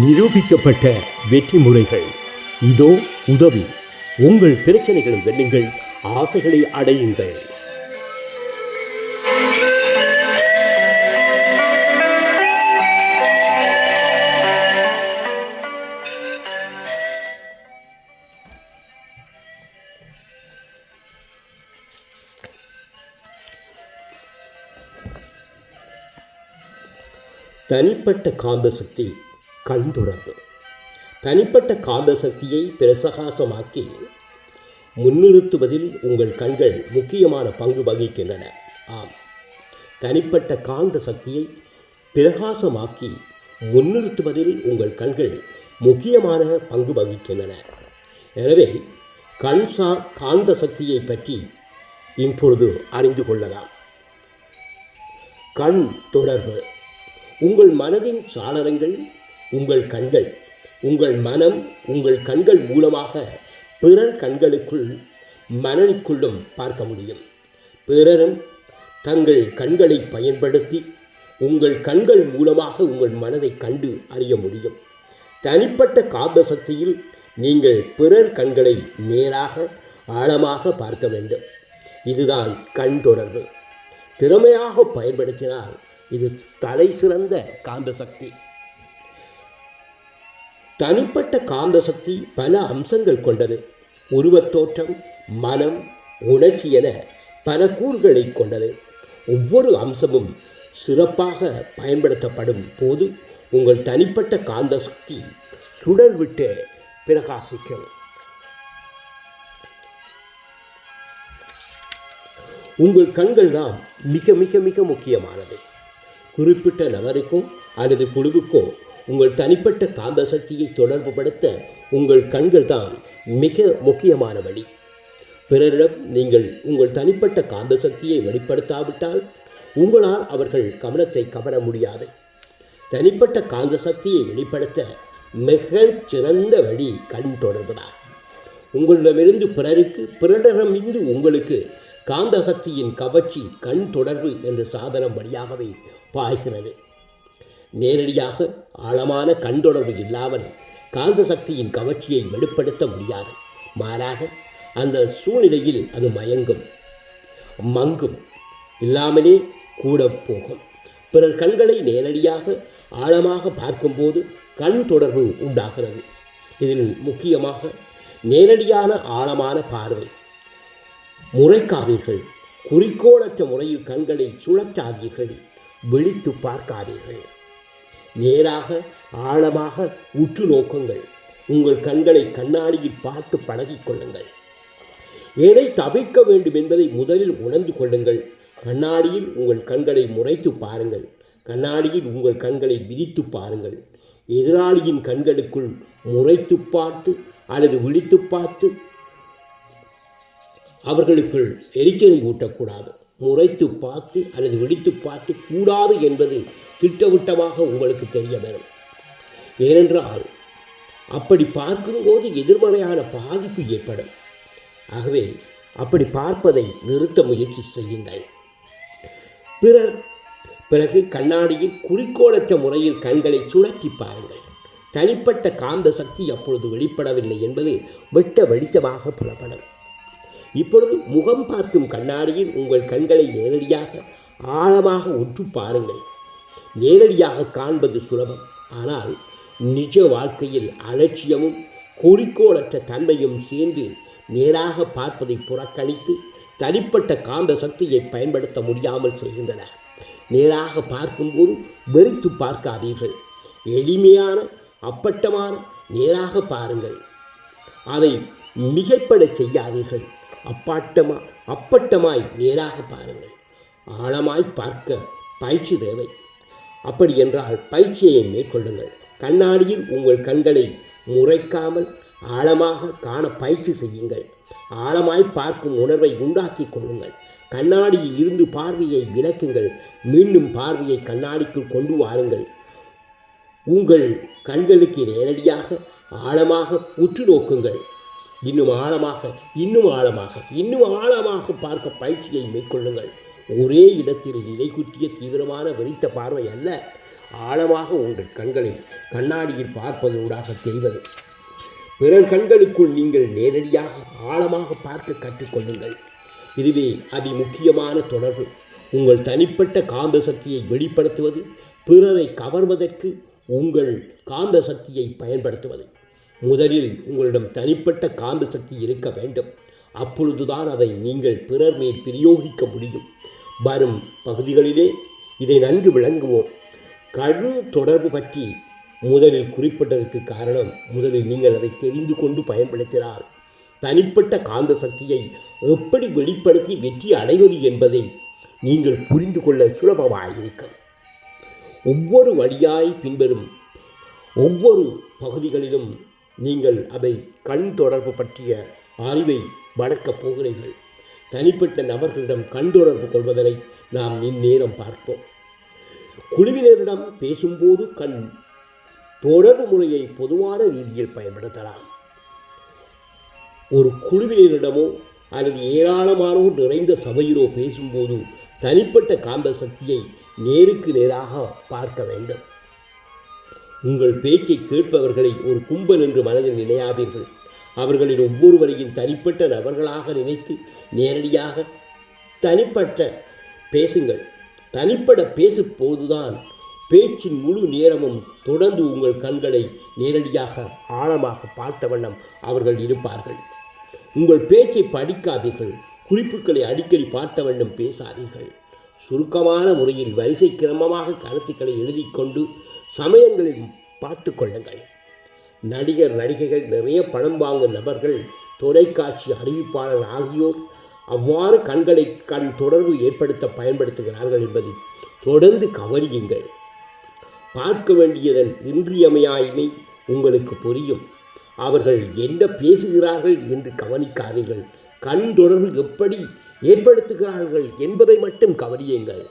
நிரூபிக்கப்பட்ட வெற்றி முறைகள் இதோ உதவி. உங்கள் பிரச்சனைகளை வெல்லுங்கள். ஆசைகளை அடையுங்கள். தனிப்பட்ட காந்த சக்தி கண் தொடர்பு. தனிப்பட்ட காந்த சக்தியை பிரசகாசமாக்கி முன்னிறுத்துவதில் உங்கள் கண்கள் முக்கியமான பங்கு வகிக்கின்றன. ஆம். தனிப்பட்ட காந்த சக்தியை பிரகாசமாக்கி முன்னிறுத்துவதில் உங்கள் கண்கள் முக்கியமான பங்கு வகிக்கின்றன. எனவே கண் சா காந்த சக்தியை பற்றி இப்பொழுது அறிந்து கொள்ளலாம். கண் தொடர்பு. உங்கள் மனதின் சாளரங்கள் உங்கள் கண்கள் உங்கள் மனம் உங்கள் கண்கள் மூலமாக பிறர் கண்களுக்குள் மனதிற்குள்ளும் பார்க்க முடியும். பிறரும் தங்கள் கண்களை பயன்படுத்தி உங்கள் கண்கள் மூலமாக உங்கள் மனதை கண்டு அறிய முடியும். தனிப்பட்ட காந்த சக்தியில் நீங்கள் பிறர் கண்களை நேராக ஆழமாக பார்க்க வேண்டும். இதுதான் கண் தொடர்பு. திறமையாக பயன்படுத்தினால் இது தலை சிறந்த காந்த சக்தி தனிப்பட்ட காந்த சக்தி பல அம்சங்கள் கொண்டது. உருவத்தோற்றம் மனம் உணர்ச்சி என பல கூறுகளை கொண்டது. ஒவ்வொரு அம்சமும் சிறப்பாக பயன்படுத்தப்படும் போது உங்கள் தனிப்பட்ட காந்த சக்தி சுடர் விட்டு பிரகாசிக்கும். உங்கள் கண்கள் தான் மிக மிக மிக முக்கியமானது. குறிப்பிட்ட நபருக்கோ அல்லது குழுவுக்கோ உங்கள் தனிப்பட்ட காந்த சக்தியை தொடர்புபடுத்த உங்கள் கண்கள் தான் மிக முக்கியமான வழி. பிறரிடம் நீங்கள் உங்கள் தனிப்பட்ட காந்த சக்தியை வெளிப்படுத்தாவிட்டால் உங்களால் அவர்கள் கவனத்தை கவர முடியாது. தனிப்பட்ட காந்த சக்தியை வெளிப்படுத்த மிக சிறந்த வழி கண் தொடர்புதான். உங்களிடமிருந்து பிறருக்கு பிறரிடமிருந்து உங்களுக்கு காந்த சக்தியின் கவர்ச்சி கண் தொடர்பு என்ற சாதனம் வழியாகவே பாய்கிறது. நேரடியாக ஆழமான கண் தொடர்பு இல்லாமல் காந்த சக்தியின் கவர்ச்சியை வெளிப்படுத்த முடியாது. மாறாக அந்த சூழ்நிலையில் அது மயங்கும் மங்கும் இல்லாமலே கூட போகும். பிறர் கண்களை நேரடியாக ஆழமாக பார்க்கும்போது கண் தொடர்பு உண்டாகிறது. இதில் முக்கியமாக நேரடியான ஆழமான பார்வை. முறைக்காதீர்கள் குறிக்கோளற்ற முறையில் கண்களை சுழற்றாதீர்கள் விழித்து பார்க்காதீர்கள். நேராக ஆழமாக உற்று நோக்குங்கள். உங்கள் கண்களை கண்ணாடியில் பார்த்து பழகிக் கொள்ளுங்கள். எதை தவிர்க்க வேண்டும் என்பதை முதலில் உணர்ந்து கொள்ளுங்கள். கண்ணாடியில் உங்கள் கண்களை முறைத்து பாருங்கள். கண்ணாடியில் உங்கள் கண்களை விரித்து பாருங்கள். எதிராளியின் கண்களுக்குள் முறைத்து பார்த்து அல்லது விழித்து பார்த்து அவர்களுக்குள் எரிச்சலை ஊட்டக்கூடாது. முறைத்து பார்த்து அல்லது வெடித்து பார்த்து கூடாது என்பது திட்டவட்டமாக உங்களுக்கு தெரிய வரும் ஏனென்றால் அப்படி பார்க்கும்போது எதிர்மறையான பாதிப்பு ஏற்படும். ஆகவே அப்படி பார்ப்பதை நிறுத்த முயற்சி செய்யுங்கள். பிறர் பிறகு கண்ணாடியில் குறிக்கோளற்ற முறையில் கண்களை சுழற்றி பாருங்கள். தனிப்பட்ட காந்த சக்தி அப்பொழுது வெளிப்படவில்லை என்பது வெட்ட வெளிச்சமாக புலப்படும். இப்பொழுது முகம் பார்க்கும் கண்ணாடியில் உங்கள் கண்களை நேரடியாக ஆழமாக உற்று பாருங்கள். நேரடியாக காண்பது சுலபம். ஆனால் நிஜ வாழ்க்கையில் அலட்சியமும் குறிக்கோளற்ற தன்மையும் சேர்ந்து நேராக பார்ப்பதை புறக்கணித்து தனிப்பட்ட காந்த சக்தியை பயன்படுத்த முடியாமல் செய்கின்றன. நேராக பார்க்கும்போது வெறுத்து பார்க்காதீர்கள். எளிமையான அப்பட்டமான நேராக பாருங்கள். அதை மிகைப்படச் செய்யாதீர்கள். அப்பாட்டமா அப்பட்டமாய் நேராக பாருங்கள். ஆழமாய் பார்க்க பயிற்சி தேவை. அப்படி என்றால் பயிற்சியை மேற்கொள்ளுங்கள். கண்ணாடியில் உங்கள் கண்களை முறைக்காமல் ஆழமாக காண பயிற்சி செய்யுங்கள். ஆழமாய் பார்க்கும் உணர்வை உண்டாக்கி கொள்ளுங்கள். கண்ணாடியில் இருந்து பார்வையை விலக்குங்கள். மீண்டும் பார்வையை கண்ணாடிக்குள் கொண்டு வாருங்கள். உங்கள் கண்களுக்கு நேரடியாக ஆழமாக உற்று நோக்குங்கள். இன்னும் ஆழமாக இன்னும் ஆழமாக இன்னும் ஆழமாக பார்க்க பயிற்சியை மேற்கொள்ளுங்கள். ஒரே இடத்தில் நிலைக்குற்றிய தீவிரமான வெறித்த பார்வை அல்ல. ஆழமாக உங்கள் கண்களை கண்ணாடியில் பார்ப்பதூடாக தெரிவது. பிறர் கண்களுக்குள் நீங்கள் நேரடியாக ஆழமாக பார்க்க கற்றுக்கொள்ளுங்கள். இதுவே அதி முக்கியமான தொடர்பு. உங்கள் தனிப்பட்ட காந்த சக்தியை வெளிப்படுத்துவது பிறரை கவர்வதற்கு உங்கள் காந்த சக்தியை பயன்படுத்துவது. முதலில் உங்களிடம் தனிப்பட்ட காந்த சக்தி இருக்க வேண்டும். அப்பொழுதுதான் அதை நீங்கள் பிறர் மேல் பிரயோகிக்க முடியும். வரும் பகுதிகளிலே இதை நன்கு விளங்குவோம். கண் தொடர்பு பற்றி முதலில் குறிப்பிட்டதற்கு காரணம் முதலில் நீங்கள் அதை தெரிந்து கொண்டு பயன்படுத்தினால். தனிப்பட்ட காந்த சக்தியை எப்படி வெளிப்படுத்தி வெற்றி அடைவது என்பதை நீங்கள் புரிந்து கொள்ள சுலபமாயிருக்கும். ஒவ்வொரு வழியாய் பின்வரும் ஒவ்வொரு பகுதிகளிலும் நீங்கள் அதை கண் தொடர்பு பற்றிய அறிவை வளர்க்கப் போகிறீர்கள். தனிப்பட்ட நபர்களிடம் கண் தொடர்பு கொள்வதனை நாம் இந்நேரம் பார்ப்போம். குழுவினரிடம் பேசும்போது கண் தொடர்பு முறையை பொதுவான ரீதியில் பயன்படுத்தலாம். ஒரு குழுவினரிடமோ அல்லது ஏராளமானோர் நிறைந்த சபையிலோ பேசும்போது தனிப்பட்ட காந்த சக்தியை நேருக்கு நேராக பார்க்க வேண்டும். உங்கள் பேச்சை கேட்பவர்களை ஒரு கும்பல் என்று மனதில் நினையாதீர்கள். அவர்களின் ஒவ்வொருவரையும் தனிப்பட்ட நபர்களாக நினைத்து நேரடியாக தனிப்பட்ட பேசுங்கள். தனிப்பட பேசும் போதுதான் பேச்சின் முழு நேரமும் தொடர்ந்து உங்கள் கண்களை நேரடியாக ஆழமாக பார்த்த வண்ணம் அவர்கள் இருப்பார்கள். உங்கள் பேச்சை படிக்காதீர்கள். குறிப்புகளை அடிக்கடி பார்த்த வண்ணம் பேசாதீர்கள். சுருக்கமான முறையில் வரிசை கிரமமாக கருத்துக்களை எழுதி கொண்டு சமயங்களில் பார்த்து கொள்ளுங்கள். நடிகர் நடிகைகள் நிறைய பணம் வாங்கும் நபர்கள் தொலைக்காட்சி அறிவிப்பாளர் ஆகியோர் அவ்வாறு கண்களை கண் தொடர்பு ஏற்படுத்த பயன்படுத்துகிறார்கள் என்பதை தொடர்ந்து கவனியுங்கள். பார்க்க வேண்டியதன் இன்றியமையாய்மை உங்களுக்கு புரியும். அவர்கள் என்ன பேசுகிறார்கள் என்று கவனிக்காதீர்கள். கண் தொடர்பு எப்படி ஏற்படுத்துகிறார்கள் என்பதை மட்டும் கவனியுங்கள்.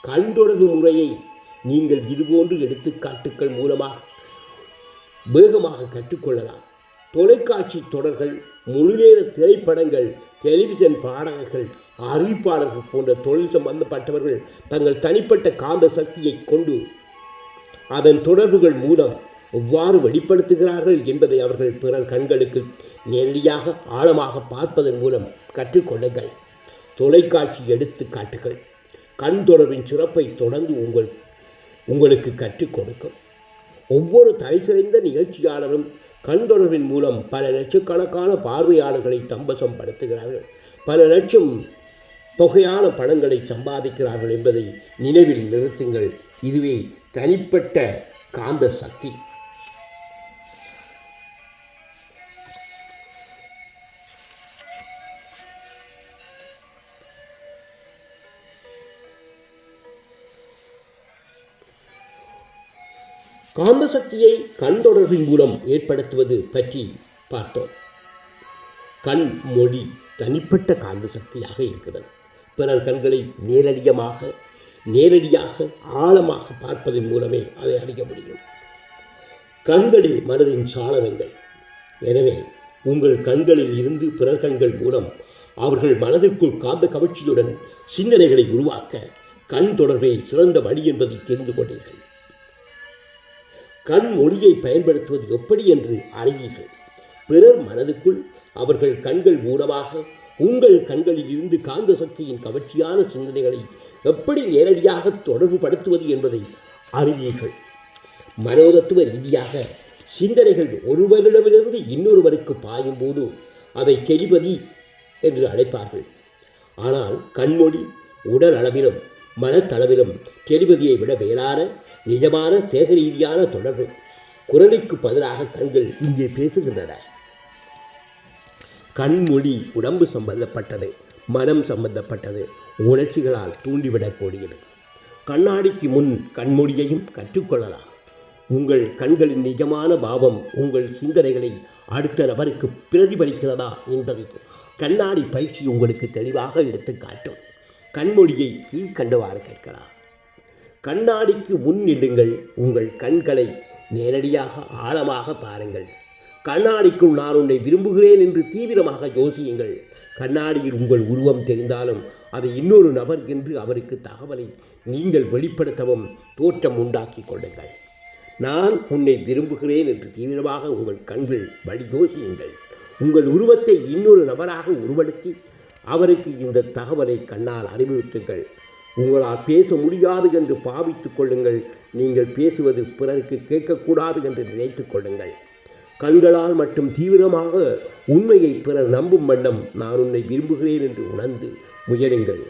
கண் தொடர்பு முறையை நீங்கள் இதுபோன்று எடுத்துக்காட்டுக்கள் மூலமாக வேகமாக கற்றுக்கொள்ளலாம். தொலைக்காட்சி தொடர்கள் முழுநேர திரைப்படங்கள் டெலிவிஷன் பாடகர்கள் அறிவிப்பாளர்கள் போன்ற தொழில் சம்பந்தப்பட்டவர்கள் தங்கள் தனிப்பட்ட காந்த சக்தியை கொண்டு அதன் தொடர்புகள் மூலம் எவ்வாறு வெளிப்படுத்துகிறார்கள் என்பதை அவர்கள் பிறர் கண்களுக்கு நேரடியாக ஆழமாக பார்ப்பதன் மூலம் கற்றுக்கொள்ளுங்கள். தொலைக்காட்சி எடுத்துக்காட்டுகள். கண் தொடர்பின் சிறப்பை தொடர்ந்து உங்கள் உங்களுக்கு கற்றுக் கொடுக்கும். ஒவ்வொரு தலைசிறைந்த நிகழ்ச்சியாளரும் கண் தொடர்பின் மூலம் பல லட்சக்கணக்கான பார்வையாளர்களை தம்பசம் படுத்துகிறார்கள். பல லட்சம் தொகையான பணங்களை சம்பாதிக்கிறார்கள் என்பதை நினைவில் நிறுத்துங்கள். இதுவே தனிப்பட்ட காந்த சக்தி. காந்த சக்தியை கண் தொடர்பின் மூலம் ஏற்படுத்துவது பற்றி பார்த்தோம். கண் மொழி தனிப்பட்ட காந்த சக்தியாக இருக்கிறது. பிறர் கண்களை நேரடியமாக நேரடியாக ஆழமாக பார்ப்பதன் மூலமே அதை அறிய முடியும். கண்களில் மனதின் சாளரங்கள். எனவே உங்கள் கண்களில் இருந்து பிறர் கண்கள் மூலம் அவர்கள் மனதிற்குள் காந்த கவர்ச்சியுடன் சிந்தனைகளை உருவாக்க கண் தொடர்பே சிறந்த வழி என்பதை தெரிந்து கொண்டீர்கள். கண் மொழியை பயன்படுத்துவது எப்படி என்று அறிவீர்கள். பிறர் மனதுக்குள் அவர்கள் கண்கள் மூலமாக உங்கள் கண்களில் இருந்து காந்த சக்தியின் கவர்ச்சியான சிந்தனைகளை எப்படி நேரடியாக தொடர்புபடுத்துவது என்பதை அறிவீர்கள். மனோதத்துவ ரீதியாக சிந்தனைகள் ஒருவரிடமிருந்து இன்னொருவருக்கு பாயும்போது அதை கெளிபதி என்று அழைப்பார்கள். ஆனால் கண்மொழி உடல் அளவிலும் மனத்தளவிலும் டெலிபதியை விட மேலான நிஜமான தேக ரீதியான தொடர்பு குரலுக்கு பதிலாக கண்கள் இங்கே பேசுகின்றன. கண்மொழி உடம்பு சம்பந்தப்பட்டது மனம் சம்பந்தப்பட்டது உணர்ச்சிகளால் தூண்டிவிடக்கூடியது கண்ணாடிக்கு முன் கண்மொழியையும் கற்றுக்கொள்ளலாம். உங்கள் கண்களின் நிஜமான பாவம் உங்கள் சிந்தனைகளை அடுத்த நபருக்கு பிரதிபலிக்கிறதா என்பதை கண்ணாடி பயிற்சி உங்களுக்கு தெளிவாக எடுத்து காட்டும். கண்மொழியை கீழ்கண்டவாறு கேட்கலாம். கண்ணாடிக்கு முன் நில்லுங்கள் உங்கள் கண்களை நேரடியாக ஆழமாக பாருங்கள். கண்ணாடிக்குள் நான் உன்னை விரும்புகிறேன் என்று தீவிரமாக யோசியுங்கள். கண்ணாடியில் உங்கள் உருவம் தெரிந்தாலும் அதை இன்னொரு நபர் என்று அவருக்கு தகவலை நீங்கள் வெளிப்படுத்தவும் தோற்றம் உண்டாக்கி கொள்ளுங்கள். நான் உன்னை விரும்புகிறேன் என்று தீவிரமாக உங்கள் கண்கள் வழி யோசியுங்கள் உங்கள் உருவத்தை இன்னொரு நபராக உருவடுத்தி அவருக்கு இந்த தகவலை கண்ணால் அறிவுறுத்துங்கள். உங்களால் பேச முடியாது என்று பாவித்துக் கொள்ளுங்கள். நீங்கள் பேசுவது பிறருக்கு கேட்கக்கூடாது என்று நினைத்துக் கொள்ளுங்கள். கண்களால் மட்டும் தீவிரமாக உண்மையை பிறர் நம்பும் வண்ணம் நான் உன்னை விரும்புகிறேன் என்று உணர்ந்து முயலுங்கள்.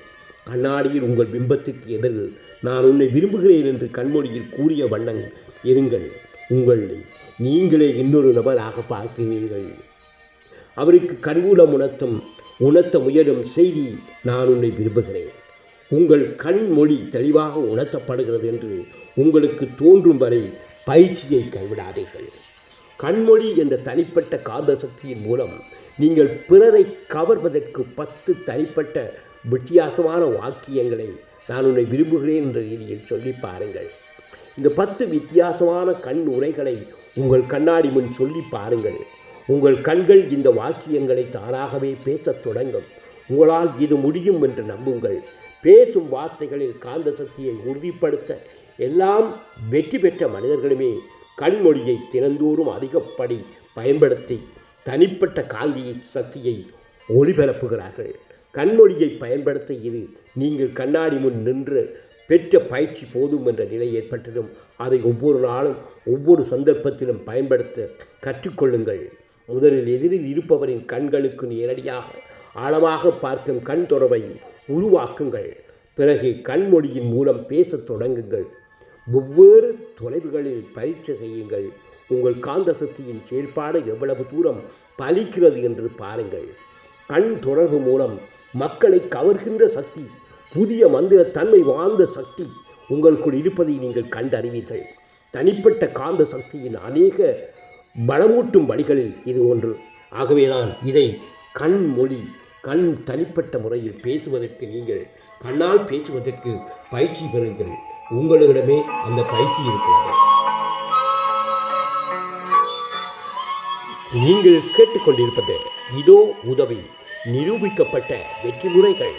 கண்ணாடியில் உங்கள் பிம்பத்துக்கு எதிரில் நான் உன்னை விரும்புகிறேன் என்று கண்மொழியில் கூறிய வண்ணம் இருங்கள். உங்களை நீங்களே இன்னொரு நபராக பார்க்கிறீர்கள். அவருக்கு கண்மூலம் உணர்த்தும் உணர்த்த முயலும் செய்தி நான் உன்னை விரும்புகிறேன். உங்கள் கண்மொழி தெளிவாக உணர்த்தப்படுகிறது என்று உங்களுக்கு தோன்றும் வரை பயிற்சியை கைவிடாதீர்கள். கண்மொழி என்ற தனிப்பட்ட காந்த சக்தியின் மூலம் நீங்கள் பிறரை கவர்வதற்கு பத்து தனிப்பட்ட வித்தியாசமான வாக்கியங்களை நான் உன்னை விரும்புகிறேன் என்ற ரீதியில் சொல்லி பாருங்கள். இந்த பத்து வித்தியாசமான கண் உரைகளை உங்கள் கண்ணாடி முன் சொல்லி பாருங்கள். உங்கள் கண்கள் இந்த வாக்கியங்களை தானாகவே பேசத் தொடங்கும். உங்களால் இது முடியும் என்று நம்புங்கள். பேசும் வார்த்தைகளில் காந்த சக்தியை உறுதிப்படுத்த எல்லாம் வெற்றி பெற்ற மனிதர்களுமே கண்மொழியை தினந்தோறும் அதிகப்படி பயன்படுத்தி தனிப்பட்ட காந்தி சக்தியை ஒளிபரப்புகிறார்கள். கண்மொழியை பயன்படுத்த இது நீங்கள் கண்ணாடி முன் நின்று பெற்ற பயிற்சி போதும் என்ற நிலை ஏற்பட்டதும் அதை ஒவ்வொரு நாளும் ஒவ்வொரு சந்தர்ப்பத்திலும் பயன்படுத்த கற்றுக்கொள்ளுங்கள். முதலில் எதிரில் இருப்பவரின் கண்களுக்கு நேரடியாக ஆழமாக பார்க்கும் கண் தொடர்பை உருவாக்குங்கள். பிறகு கண்மொழியின் மூலம் பேசத் தொடங்குங்கள். ஒவ்வொரு தொலைவுகளில் பரீட்சை செய்யுங்கள். உங்கள் காந்த சக்தியின் செயல்பாடு எவ்வளவு தூரம் பலிக்கிறது என்று பாருங்கள். கண் தொடர்பு மூலம் மக்களை கவர்கின்ற சக்தி புதிய மந்திர தன்மை வாழ்ந்த சக்தி உங்களுக்குள் இருப்பதை நீங்கள் கண்டறிவீர்கள். தனிப்பட்ட காந்த சக்தியின் அநேக பலமூட்டும் வழிகளில் இது ஒன்று. ஆகவேதான் இதை கண் மொழி கண் தனிப்பட்ட முறையில் பேசுவதற்கு நீங்கள் கண்ணால் பேசுவதற்கு பயிற்சி பெறுங்கள். உங்களிடமே அந்த பயிற்சி இருக்கிறது. நீங்கள் கேட்டுக்கொண்டிருப்பது இதோ உதவி. நிரூபிக்கப்பட்ட வெற்றி முறைகள்